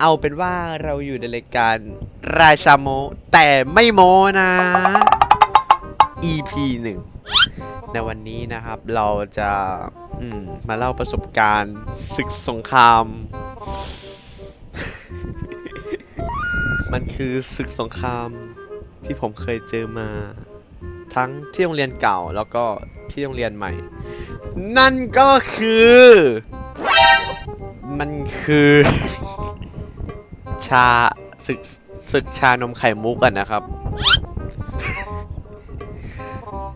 เอาเป็นว่าเราอยู่ในรายการราชาโม แต่ไม่โมนะ EP หนึ่งในวันนี้นะครับเราจะอืมมาเล่าประสบการณ์ศึกสงคราม มันคือศึกสงครามที่ผมเคยเจอมา ทั้งที่โรงเรียนเก่าแล้วก็ที่โรงเรียนใหม่ นั่นก็คือ มันคือ ชาศึกศึกชานมไข่มุกกันนะครับ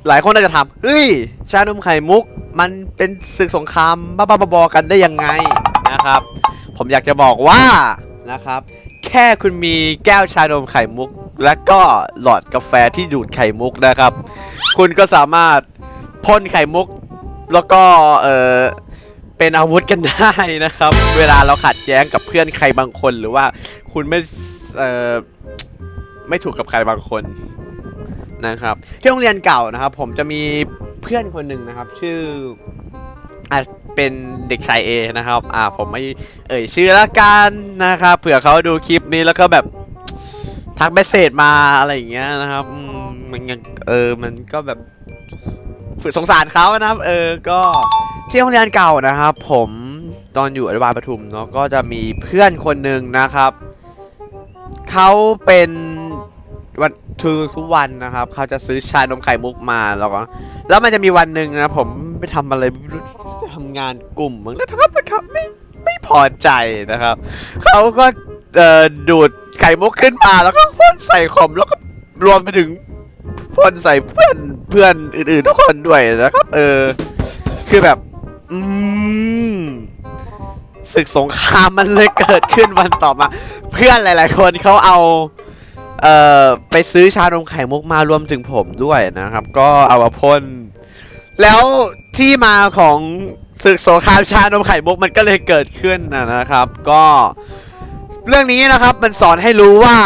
หลายคนอาจจะถามเฮ้ย ชานมไข่มุก มันเป็นศึกสงครามบ้าๆบอๆกันได้ยังไงนะครับ ผมอยากจะบอกว่านะครับ แค่คุณมีแก้วชานมไข่มุก และก็หลอดกาแฟที่ดูดไข่มุกนะครับ คุณก็สามารถพ่นไข่มุก แล้วก็เออ เป็นอาวุธกันได้นะครับ เวลาเราขัดแย้งกับเพื่อนใครบางคนหรือว่าคุณไม่เออไม่ถูกกับใครบางคนนะครับ ที่โรงเรียนเก่านะครับ ผมจะมีเพื่อนคนหนึ่งนะครับ ชื่ออะเป็นเด็กชายเอนะครับ อ่าผมไม่เอ่ยชื่อละกันนะครับเผื่อเขาดูคลิปนี้แล้วก็แบบทักเมสเซจมาอะไรอย่างเงี้ยนะครับมันเออมันก็แบบฝึกสงสารเขานะครับ เออก็ ที่โรงเรียนเก่านะครับ ผมตอนอยู่อนุบาลปทุมเนาะก็จะมีเพื่อนคนหนึ่งนะครับเขาเป็นวันทุกทุกวันนะครับเขาจะซื้อชานมไข่มุกมาแล้วก็แล้วมันจะมีวันหนึ่งนะผมไปทำอะไรไม่รู้ทำงานกลุ่มมั้งแล้วเขาก็เขาไม่ไม่พอใจนะครับเขาก็เอ่อดูดไข่มุกขึ้นมาแล้วก็พ่นใส่คอมแล้วก็รวมไปถึงพ่นใส่เพื่อนเพื่อนอื่นๆทุกคนด้วยนะครับ เออคือแบบ ศึกสงครามมันเลยเกิดขึ้นวันต่อมา เพื่อนหลาย ๆ คนเขาเอาเอ่อไปซื้อชานมไข่มุกมารวมถึงผมด้วยนะครับ ก็เอามาพ่นแล้วที่มาของศึกสงครามชานมไข่มุกมันก็เลยเกิดขึ้นนะนะครับ ก็เรื่องนี้นะครับมันสอนให้รู้ว่า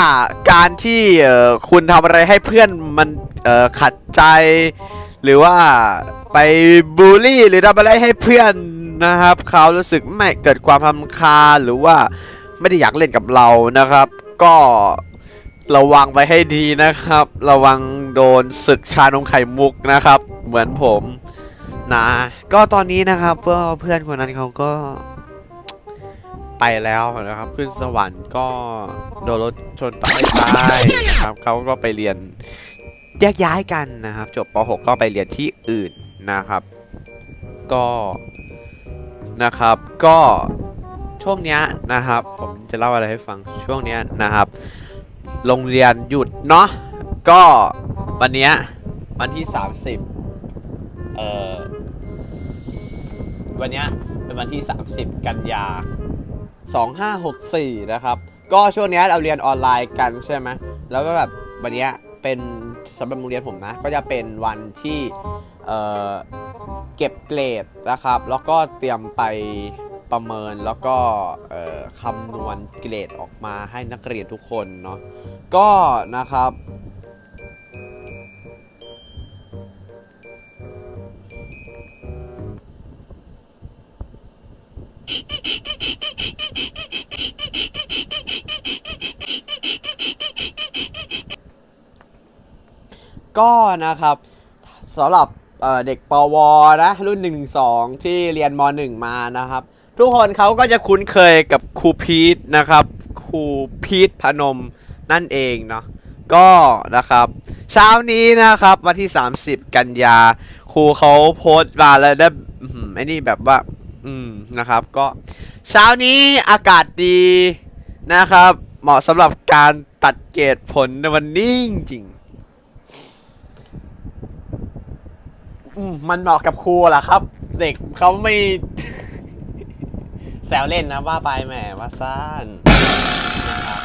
การที่คุณทำอะไรให้เพื่อนมันขัดใจ หรือว่าไปบูลลี่หรือทำอะไรให้เพื่อนนะครับเขารู้สึกไม่เกิดความรำคาหรือว่าไม่ได้อยากเล่นกับเรานะครับ ก็ระวังไว้ให้ดีนะครับ ระวังโดนศึกชานมไข่มุกนะครับ เหมือนผมนะก็ตอนนี้นะครับก็เพื่อนคนนั้นเขาก็ไปแล้วนะครับ ขึ้นสวรรค์ก็โดนรถชนตายตายนะครับเขาก็ไปเรียน แยกย้ายกันนะครับ จบป .6 ก็ไปเรียนที่อื่นนะครับ ก็นะครับ ก็ช่วงเนี้ยนะครับ ผมจะเล่าอะไรให้ฟังช่วงเนี้ยนะครับ โรงเรียนหยุดเนาะก็วันเนี้ยวันที่ 30เอ่อวันเนี้ยเป็นวันที่ 30 กันยา 2564 นะครับ ก็ช่วงเนี้ยเราเรียนออนไลน์กันใช่ไหมแล้วก็แบบวันเนี้ยเป็น สำหรับโรงเรียนผมนะ ก็จะเป็นวันที่เเก็บเกรดนะครับ แล้วก็เตรียมไปประเมินแล้วก็คำนวณเกรดออกมาให้นักเรียนทุกคนเนาะก็นะครับ ก็นะครับสำหรับเเด็กปวนะรุ่น1 2ที่เรียนม .1 มานะครับ ทุกคนเขาก็จะคุ้นเคยกับครูพีทนะครับครูพีทพนมนั่นเองเนาะก็นะครับ เช้านี้นะครับวันที่ 30 กันยา ครูเขาโพสต์มาแล้วได้ไอ้นี่แบบว่า อืมนะครับ ก็เช้านี้อากาศดีนะครับ เหมาะสำหรับการตัดเกรดผลในวันนี้จริงๆ อืมมันเหมาะกับครูเหรอครับ เด็กเขาไม่ แซวเล่นนะว่าไปแหมว่าซ่านนะครับ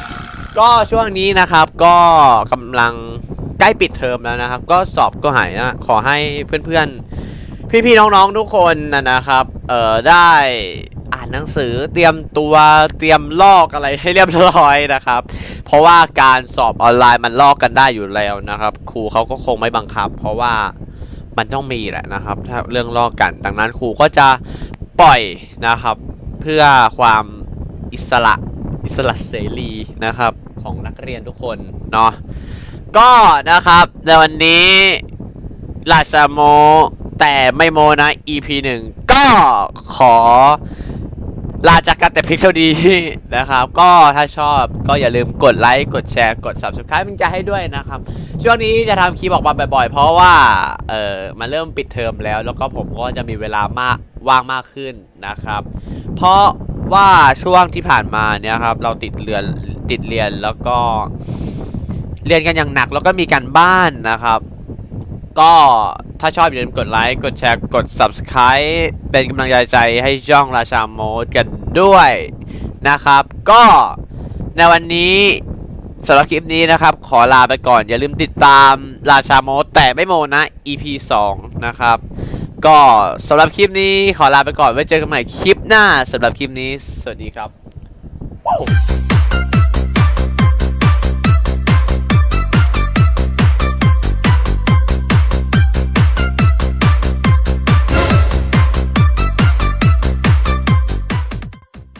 ก็ช่วงนี้นะครับก็กำลังใกล้ปิดเทอมแล้วนะครับ ก็สอบก็หายนะขอให้เพื่อนๆ พี่ๆน้องๆทุกคนนะนะครับเอ่อได้อ่านหนังสือเตรียมตัวเตรียมลอกอะไรให้เรียบร้อยนะครับ เพราะว่าการสอบออนไลน์มันลอกกันได้อยู่แล้วนะครับ ครูเขาก็คงไม่บังคับ เพราะว่า มันต้องมีแหละนะครับ ถ้าเรื่องลอกกัน ดังนั้นครูก็จะปล่อยนะครับ เพื่อความอิสระอิสระเสรีนะครับของนักเรียนทุกคนเนาะก็นะครับในวันนี้ราชาโมแต่ไม่โมนะ EP หนึ่งก็ขอ ลาจากกันแต่เพียงเท่านี้นะครับ ก็ถ้าชอบก็อย่าลืมกดไลค์ กดแชร์ กด subscribe มันจะให้ด้วยนะครับ ช่วงนี้จะทำคลิปออกมาบ่อยๆ เพราะว่า เออมันเริ่มปิดเทอมแล้ว แล้วก็ผมก็จะมีเวลามากว่างมากขึ้นนะครับ เพราะว่าช่วงที่ผ่านมาเนี่ยครับ เราติดเรียนติดเรียนแล้วก็ เรียนกันอย่างหนักแล้วก็มีการบ้านนะครับ ก็ถ้าชอบอย่าลืมกดไลค์ กดแชร์ กด Subscribe เป็นกำลังใจใจให้ช่องราชาโมดกันด้วยนะครับ ก็ในวันนี้สำหรับคลิปนี้นะครับ ขอลาไปก่อน อย่าลืมติดตามราชาโมดแต่ไม่โมนะ EP 2 นะครับ ก็สำหรับคลิปนี้ขอลาไปก่อนไว้เจอกันใหม่คลิปหน้าสำหรับคลิปนี้ สวัสดีครับ